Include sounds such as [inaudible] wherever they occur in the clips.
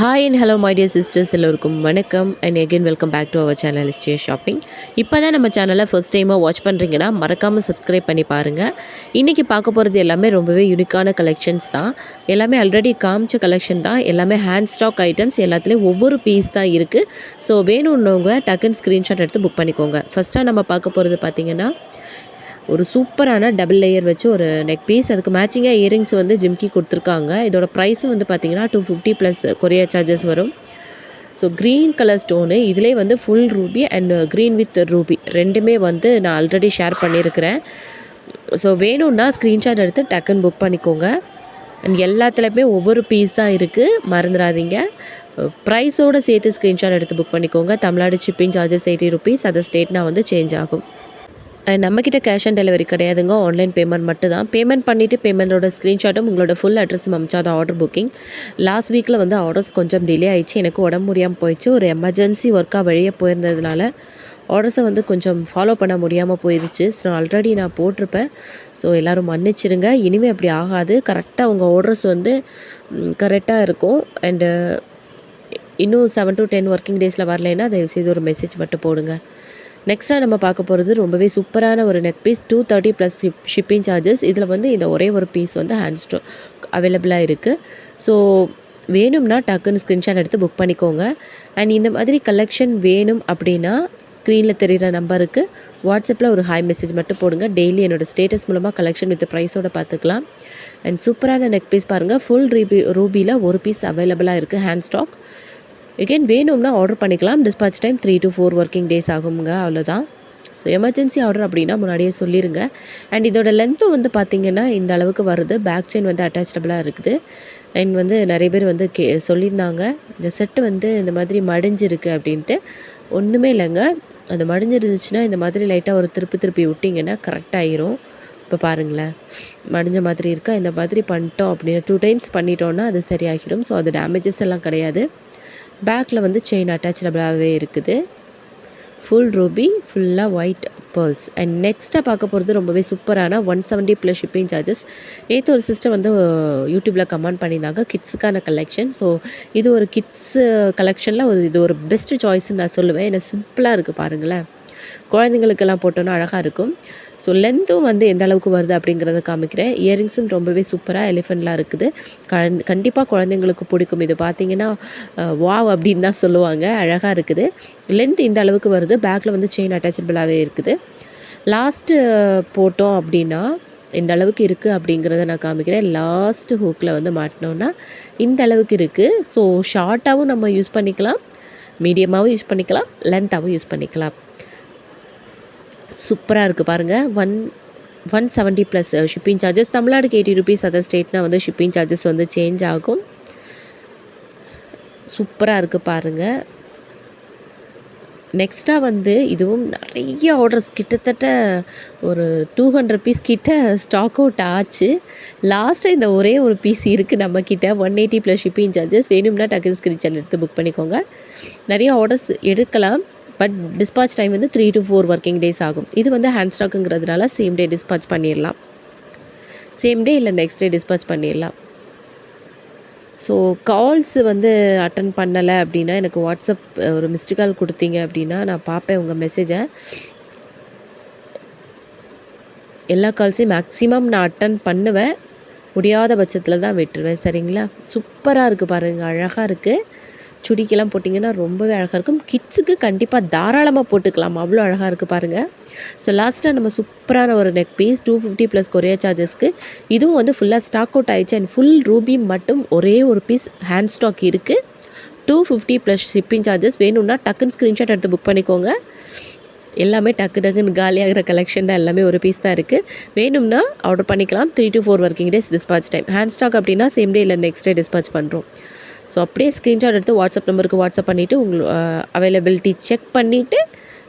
Hi and hello my dear sisters எல்லோருக்கும் வணக்கம். And again welcome back to our channel stay shopping இப்போ தான் நம்ம சேனலை ஃபஸ்ட் டைமாக வாட்ச் பண்ணுறீங்கன்னா மறக்காமல் சப்ஸ்கிரைப் பண்ணி பாருங்கள் இன்றைக்கி பார்க்க போகிறது எல்லாமே ரொம்பவே யூனிக்கான கலெக்ஷன்ஸ் தான். எல்லாமே ஆல்ரெடி காமிச்ச கலெக்ஷன் தான். எல்லாமே ஹேண்ட் ஸ்டாக் ஐட்டம்ஸ் எல்லாத்துலேயும் ஒவ்வொரு பீஸ் தான் இருக்குது ஸோ வேணும்னவங்க டக்குன்னு ஸ்க்ரீன்ஷாட் எடுத்து புக் பண்ணிக்கோங்க. ஃபஸ்ட்டாக நம்ம பார்க்க போகிறது பார்த்தீங்கன்னா ஒரு சூப்பரான டபுள் லேயர் வச்சு ஒரு நெக் பீஸ் அதுக்கு மேட்சிங்காக இயரிங்ஸ் வந்து ஜிம்கி கொடுத்துருக்காங்க. இதோட ப்ரைஸும் வந்து பார்த்தீங்கன்னா two fifty plus courier charges வரும். ஸோ க்ரீன் கலர் ஸ்டோனு இதிலே வந்து full ruby and green with ruby ரெண்டுமே வந்து நான் ஆல்ரெடி ஷேர் பண்ணியிருக்கிறேன் ஸோ வேணும்னா ஸ்க்ரீன்ஷாட் எடுத்து டக்குன்னு புக் பண்ணிக்கோங்க. அண்ட் எல்லாத்துலேயுமே ஒவ்வொரு பீஸ் தான் இருக்குது மறந்துடாதீங்க. ப்ரைஸோடு சேர்த்து ஸ்க்ரீன்ஷாட் எடுத்து புக் பண்ணிக்கோங்க. Tamil Nadu shipping charges eighty rupees other ஸ்டேட்னா வந்து சேஞ்ச் ஆகும். நம்மக்கிட்ட கேஷ் ஆன் டெலிவரி கிடையாதுங்க. ஆன்லைன் பேமெண்ட் மட்டும் தான் பேமெண்ட் பண்ணிவிட்டு பேமெண்ட்டோட ஸ்க்ரீன்ஷாட்டும் உங்களோட ஃபுல் அட்ரஸும் அமிச்சா தான் ஆர்டர் புக்கிங் லாஸ்ட் வீக்கில் வந்து ஆர்டர்ஸ் கொஞ்சம் டிலே ஆயிடுச்சு. எனக்கு உடம்பு முடியாமல் போயிடுச்சு. ஒரு எமர்ஜென்சி ஒர்க்காக வெளியே போயிருந்ததுனால ஆர்டர்ஸை வந்து கொஞ்சம் ஃபாலோ பண்ண முடியாமல் போயிடுச்சு ஸோ ஆல்ரெடி நான் போட்டிருப்பேன். ஸோ எல்லோரும் மன்னிச்சிருங்க. இனிமேல் அப்படி ஆகாது. கரெக்டாக உங்கள் ஆர்டர்ஸ் வந்து கரெக்டாக இருக்கும். அண்டு இன்னும் செவன் டு டென் ஒர்க்கிங் டேஸில் வரலைன்னா தயவுசெய்து ஒரு மெசேஜ் மட்டும் போடுங்க. நெக்ஸ்ட்டாக நம்ம பார்க்க போகிறது ரொம்பவே சூப்பரான ஒரு neck piece two thirty plus shipping charges இதில் வந்து இந்த ஒரே ஒரு பீஸ் வந்து ஹேண்ட் ஸ்டோ அவைலபிளாக இருக்குது ஸோ வேணும்னா டக்குன்னு ஸ்க்ரீன்ஷாட் எடுத்து புக் பண்ணிக்கோங்க. அண்ட் இந்த மாதிரி கலெக்ஷன் வேணும் அப்படின்னா ஸ்க்ரீனில் தெரிகிற நம்பருக்கு வாட்ஸ்அப்பில் ஒரு ஹாய் மெசேஜ் மட்டும் போடுங்க. டெய்லி என்னோடய ஸ்டேட்டஸ் மூலமாக கலெக்ஷன் வித் ப்ரைஸோடு பார்த்துக்கலாம். அண்ட் சூப்பரான நெக் பீஸ் பாருங்கள் ஃபுல் ரூபி ரூபியில் ஒரு பீஸ் அவைலபிளாக இருக்குது ஹேண்ட் ஸ்டாக் எகெயின் வேணும்னா ஆர்டர் பண்ணிக்கலாம். Dispatch time three to four working days ஆகுங்க அவ்வளோதான் ஸோ எமர்ஜென்சி ஆர்டர் அப்படின்னா முன்னாடியே சொல்லிடுங்க அண்ட் இதோட லென்த்தும் வந்து பார்த்திங்கன்னா இந்த அளவுக்கு வருது. பேக் செயின் வந்து அட்டாச்சபிளாக இருக்குது. அண்ட் வந்து நிறைய பேர் வந்து கே சொல்லியிருந்தாங்க. இந்த செட்டு வந்து இந்த மாதிரி மடிஞ்சிருக்கு அப்படின்ட்டு. ஒன்றுமே இல்லைங்க. அது மடிஞ்சிருந்துச்சுன்னா இந்த மாதிரி லைட்டாக ஒரு திருப்பி திருப்பி விட்டிங்கன்னா கரெக்டாகிரும் இப்போ பாருங்களேன். மடிஞ்ச மாதிரி இருக்கா? இந்த மாதிரி பண்ணிட்டோம் அப்படின்னு டூ டைம்ஸ் பண்ணிட்டோன்னா அது சரியாகிடும். ஸோ அது டேமேஜஸ் எல்லாம் கிடையாது. பேக்கில் வந்து செயின் அட்டாச்சபிளாகவே இருக்குது. ஃபுல் ரூபி ஃபுல்லாக ஒயிட் பேர்ல்ஸ் அண்ட் நெக்ஸ்ட்டாக பார்க்க போகிறது ரொம்பவே சூப்பரான one seventy plus shipping charges நேற்று ஒரு சிஸ்டர் வந்து யூடியூப்பில் கமெண்ட் பண்ணியிருந்தாங்க கிட்ஸுக்கான கலெக்ஷன் ஸோ இது ஒரு கிட்ஸு கலெக்ஷனில் ஒரு இது ஒரு பெஸ்ட்டு சாய்ஸ்ன்னு நான் சொல்லுவேன். ஏன்னா சிம்பிளாக இருக்குது பாருங்களேன். குழந்தைங்களுக்கெல்லாம் போட்டோன்னா அழகாக இருக்கும். ஸோ லென்த்தும் வந்து எந்த அளவுக்கு வருது அப்படிங்கிறத காமிக்கிறேன். இயரிங்ஸும் ரொம்பவே சூப்பராக எலிஃபெண்ட்லாம் இருக்குது. கண்டிப்பாக குழந்தைங்களுக்கு பிடிக்கும். இது பார்த்தீங்கன்னா வாவ் அப்படின்னு தான் சொல்லுவாங்க. அழகாக இருக்குது. லென்த் இந்த அளவுக்கு வருது. பேக்கில் வந்து செயின் அட்டாச்சபிளாகவே இருக்குது. லாஸ்ட்டு போட்டோம் அப்படின்னா இந்த அளவுக்கு இருக்குது அப்படிங்கிறத நான் காமிக்கிறேன். லாஸ்ட்டு ஹூக்கில் வந்து மாட்டினோன்னா இந்த அளவுக்கு இருக்குது ஸோ ஷார்ட்டாகவும் நம்ம யூஸ் பண்ணிக்கலாம். மீடியமாகவும் யூஸ் பண்ணிக்கலாம். லென்த்தாகவும் யூஸ் பண்ணிக்கலாம். சூப்பராக இருக்குது பாருங்கள் one one seventy plus shipping charges தமிழ்நாடுக்கு eighty rupees other ஸ்டேட்னால் வந்து ஷிப்பிங் சார்ஜஸ் வந்து சேஞ்ச் ஆகும். சூப்பராக இருக்குது பாருங்கள் நெக்ஸ்ட்டாக வந்து இதுவும் நிறைய ஆர்டர்ஸ் கிட்டத்தட்ட ஒரு டூ ஹண்ட்ரட் பீஸ் கிட்ட ஸ்டாக் அவுட் ஆச்சு. லாஸ்ட்டாக இந்த ஒரே ஒரு பீஸ் இருக்குது நம்மக்கிட்ட one eighty plus shipping charges வேணும்னா டக்குன்னு ஸ்க்ரீன்ஷாட் எடுத்து புக் பண்ணிக்கோங்க. நிறைய ஆர்டர்ஸ் எடுக்கலாம். பட் டிஸ்பாச் டைம் வந்து three to four working days ஆகும். இது வந்து ஹேண்ட் ஸ்டாக்குங்கிறதுனால சேம் டே டிஸ்பாச் பண்ணிடலாம். சேம் டே இல்லை நெக்ஸ்ட் டே டிஸ்பாச் பண்ணிடலாம். ஸோ கால்ஸ் வந்து அட்டன் பண்ணலை அப்படின்னா எனக்கு வாட்ஸ்அப் ஒரு மிஸ்டு கால் கொடுத்தீங்க அப்படின்னா நான் பார்ப்பேன் உங்கள் மெசேஜை எல்லா கால்ஸையும் மேக்ஸிமம் நான் அட்டன் பண்ணுவேன். முடியாத பட்சத்தில் தான் விட்டுருவேன். சரிங்களா? சூப்பராக இருக்குது பாருங்கள் அழகாக இருக்குது சுடிக்கெல்லாம் போட்டிங்கன்னா ரொம்பவே அழகாக இருக்கும். கிட்ஸுக்கு கண்டிப்பாக தாராளமாக போட்டுக்கலாம். அவ்வளோ அழகாக இருக்குது பாருங்கள் ஸோ லாஸ்ட்டாக நம்ம சூப்பரான ஒரு neck piece two fifty plus courier சார்ஜஸ்க்கு இதுவும் வந்து ஃபுல்லாக ஸ்டாக் அவுட் ஆயிடுச்சு. அண்ட் ஃபுல் ரூபி மட்டும் ஒரே ஒரு பீஸ் ஹேண்ட் ஸ்டாக் இருக்குது two fifty plus shipping charges வேணும்னா டக்குன்னு ஸ்க்ரீன்ஷாட் எடுத்து புக் பண்ணிக்கோங்க. எல்லாமே டக்கு டக்குன்னு காலியாகிற கலெக்ஷன் தான். எல்லாமே ஒரு பீஸ் தான் இருக்குது வேணும்னா ஆர்டர் பண்ணிக்கலாம். Three to four working days dispatch time hand stock அப்படின்னா சேம் டே இல்லை நெக்ஸ்ட் டே டிஸ்பாச் பண்ணுறோம் ஸோ அப்படியே ஸ்க்ரீன்ஷாட் எடுத்து வாட்ஸ்அப் நம்பருக்கு வாட்ஸ்அப் பண்ணிவிட்டு உங்கள் அவைலபிலிட்டி செக் பண்ணிவிட்டு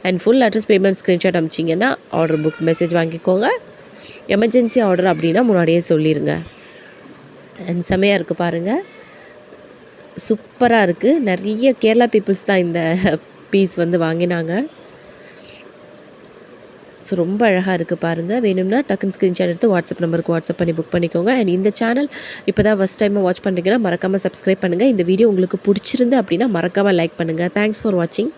and full address payment screenshot அமிச்சிங்கன்னா order book message வாங்கிக்கோங்க. எமர்ஜென்சி ஆர்டர் அப்படின்னா முன்னாடியே சொல்லிடுங்க அண்ட் செமையாக இருக்குது பாருங்கள் சூப்பராக இருக்குது நிறைய கேரளா பீப்புள்ஸ் தான் இந்த [laughs] பீஸ் வந்து வாங்கினாங்க. ஸோ ரொம்ப அழகாக இருக்குது பாருங்கள் வேணும்னா டக்குன்னு ஸ்க்ரீன்ஷாட் எடுத்து வாட்ஸ்அப் நம்பருக்கு வாட்ஸ்அப் பண்ணி புக் பண்ணிக்கோங்க. அண்ட் இந்த சேனல் இப்போ தான் ஃபஸ்ட் டைமாக வாட்ச் பண்ணுறீங்கன்னா மறக்காமல் சப்ஸ்கிரைப் பண்ணுங்கள் இந்த வீடியோ உங்களுக்கு பிடிச்சிருந்து அப்படின்னா மறக்காமல் லைக் பண்ணுங்கள் தேங்க்ஸ் ஃபார் வாட்சிங்